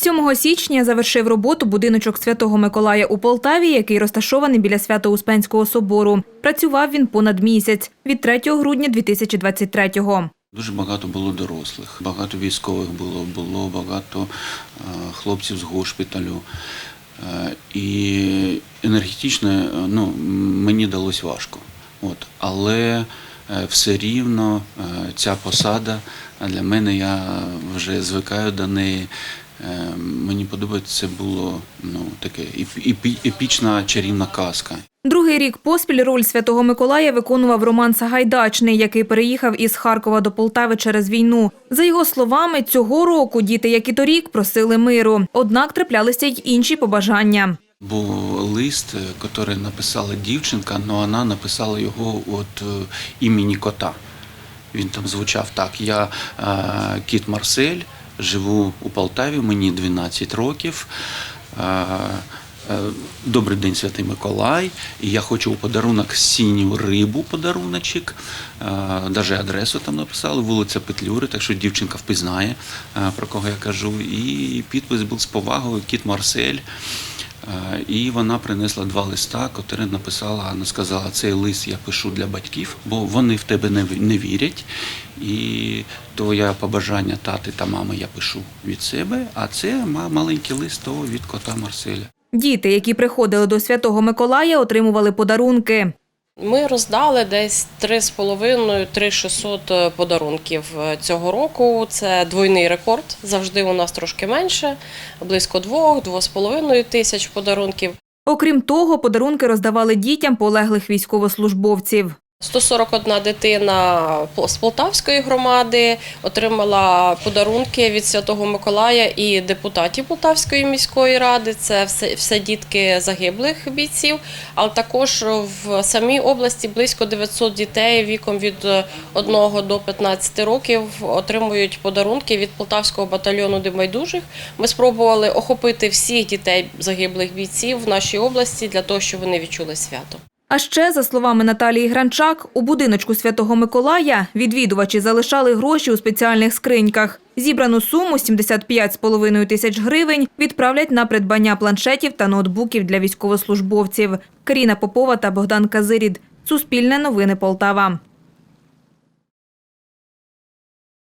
7 січня завершив роботу будиночок Святого Миколая у Полтаві, який розташований біля Свято-Успенського собору. Працював він понад місяць від 3 грудня 2023-го. Дуже багато було дорослих, багато військових було, було багато е, хлопців з госпіталю. Е, і енергетично ну, мені далось важко. От. Але е, все рівно ця посада для мене я вже звикаю до неї. Е, Мені подобається, це було ну, таке епі- епі- епічна чарівна казка. Другий рік поспіль роль Святого Миколая виконував Роман Сагайдачний, який переїхав із Харкова до Полтави через війну. За його словами, цього року діти, як і торік, просили миру. Однак траплялися й інші побажання. Був лист, який написала дівчинка, але вона написала його від е, імені кота. Він там звучав так: Я е, кіт Марсель, живу у Полтаві, мені 12 років. Е, е, Добрий день, Святий Миколай. І я хочу у подарунок синю рибу подаруночок. Навіть адресу там написали, вулиця Петлюри, так що дівчинка впізнає, е, про кого я кажу. І підпис був з повагою Кіт Марсель. Е, І вона принесла два листа, котрі написала, вона сказала, цей лист я пишу для батьків, бо вони в тебе не, вірять. І твоє побажання тати та мами я пишу від себе, а це ма- маленький лист того від кота Марселя. Діти, які приходили до Святого Миколая, отримували подарунки. Ми роздали десь 3,5-3,600 подарунків е, цього року. Це двойний рекорд. Завжди у нас трошки менше, близько 2-2,5 тисяч подарунків. Окрім того, подарунки роздавали дітям полеглих військовослужбовців. 141 дитина з Полтавської громади отримала подарунки від Святого Миколая і депутатів Полтавської міської ради. Це все, все дітки загиблих бійців. Але також в самій області близько 900 дітей віком від 1 до 15 років отримують подарунки від Полтавського батальйону Димайдужих. Ми спробували охопити всіх дітей загиблих бійців в нашій області для того, щоб вони відчули свято. А ще, за словами Наталії Гранчак, у будиночку Святого Миколая відвідувачі залишали гроші у спеціальних скриньках. Зібрану суму 75,5 тисяч гривень відправлять на придбання планшетів та ноутбуків для військовослужбовців. Каріна Попова та Богдан Казирід. Суспільне новини Полтава.